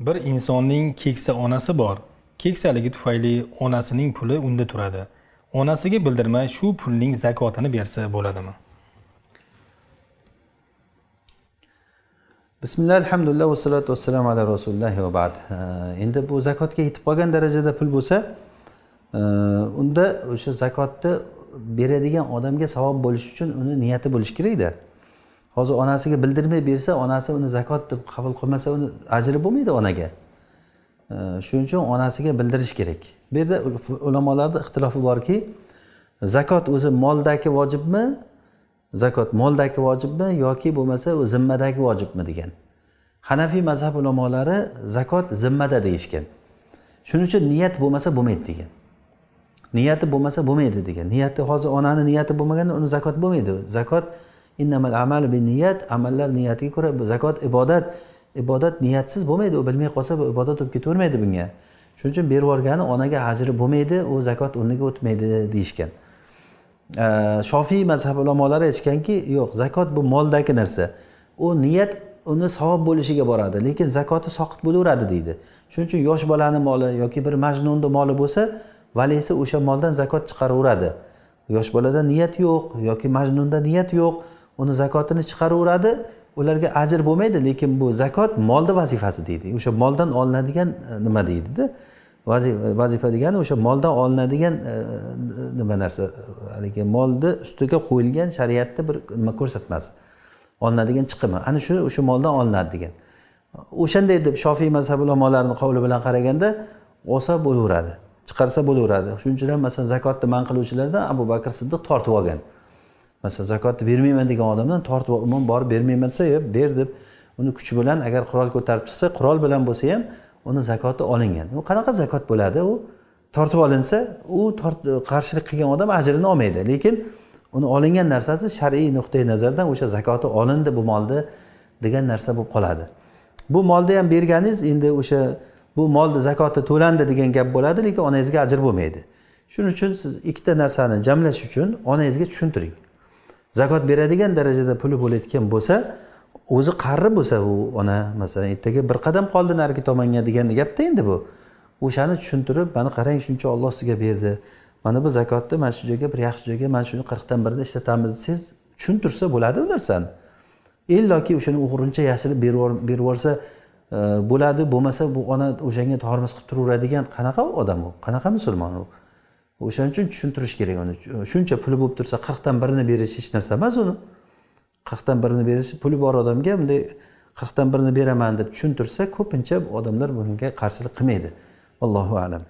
bir insonning keksa onasi bor. Keksaligi tufayli onasining puli unda turadi. Onasiga bildirmay shu pulning zakotini bersa bo'ladimi? Bismillah alhamdulillah vassalatu vassalamu ala rasulilloh va ba'd. Endi bu zakotga yetib qolgan darajada pul bo'lsa unda o'sha zakotni beradigan odamga savob bo'lishi uchun uni niyati bo'lishi kerakda. Hozir onasiga bildirmay bersa onasi uni zakot deb qabul qilmasa uni ajri bo'lmaydi onaga. Shuning uchun onasiga bildirish kerak. Bu yerda ulamolarni ulamolarda ixtilofi borki zakot o'zi moldagi vojibmi zakot moldagi vojibmi yoki bo'lmasa u zimmadagi vojibmi degan. Hanafiy mazhab ulamolari zakot zimmada deyishgan. Shuning uchun niyat bo'lmasa bo'lmaydi degan. Niyati bo'lmasa bo'lmaydi degan. Niyati hozir onani niyati bo'lmaganda uni zakot bo'lmaydi. Zakot innamal amal bin niyat amallar niyatiga ko'ra zakot ibodat ibodat niyatsiz bo'lmaydi u bilmay qolsa bu ibodat bo'lib ketavermaydi bunga shuning uchun berib yuborgani onaga ajri bo'lmaydi u zakot o'rniga o'tmaydi deyishgan shofiy mazhab ulamolari aytishganki yo'q zakot bu moldagi narsa u niyat uni savob bo'lishiga boradi lekin zakoti soqit bo'laveradi deydi shuning uchun yosh bolani moli yoki bir majnunni moli bo'lsa valisi o'sha moldan zakot chiqaraveradi yosh bolada niyat yo'q yoki majnunda niyat yo'q uni zakotini chiqaraveradi ularga ajr bo'lmaydi lekin bu zakot molni vazifasi deydi. O'sha moldan olinadigan e, nima deydida? Vazifa vazifa degani o'sha moldan olinadigan e, nima narsa e, haligi molni ustiga qo'yilgan shariatni bir nima ko'rsatmasi olinadigan chiqimi. Ana shu o'sha moldan olinadi degan. O'shanday deb shofiy mazhab ulamolarini qavli bilan qaraganda olsa bo'laveradi chiqarsa bo'laveradi. Shuning uchun ham masalan zakotni man qiluvchilardan abu bakr siddiq tortib olgan. Masalan zakotni bermayman degan odamdan tortib ol- umuman borib bermayman desa "Yo, ber deb uni kuchi bilan agar qurol ko'tarib chiqsa qurol bilan bo'lsa ham uni zakoti olingan. U qanaqa zakot bo'ladi? U tortib olinsa u tort- qarshilik qilgan odam ajrini olmaydi. Lekin uni olingan narsasi shar'iy nuqtai nazardan o'sha zakoti olindi bu molni degan narsa bo'lib qoladi. Bu molni ham berganingiz endi o'sha bu molni zakoti to'landi degan gap bo'ladi lekin onangizga ajr bo'lmaydi. Shuning uchun siz ikkita narsani jamlash uchun onangizga tushuntiring. Zakot beradigan darajada puli bo'layotgan bo'lsa o'zi qarri bo'lsa u ona masalan ertaga bir qadam qoldi narigi tomonga degan gapda endi bu. O'shani tushuntirib mana qarang shuncha olloh sizga berdi. Mana bu zakotni mana shu joyga bir yaxshi joyga mana shuni qirqdan birida ishlatamiz. desangiz tushuntirsa bo'ladi u narsani illoki o'shani o'g'rincha yashirib berib yuborsa e, bo'ladi bo'lmasa bu ona o'shanga tormoz qilib turaveradigan qanaqa odam u? Qanaqa musulmon u? O'shaning uchun tushuntirish kerak uni. Shuncha puli bo'lib tursa qirqdan birini berish hech narsa emas uni. Qirqdan birini berish puli bor odamga bunday qirqdan birini beraman deb tushuntirsa ko'pincha odamlar bunga qarshilik qilmaydi. Allohu alam.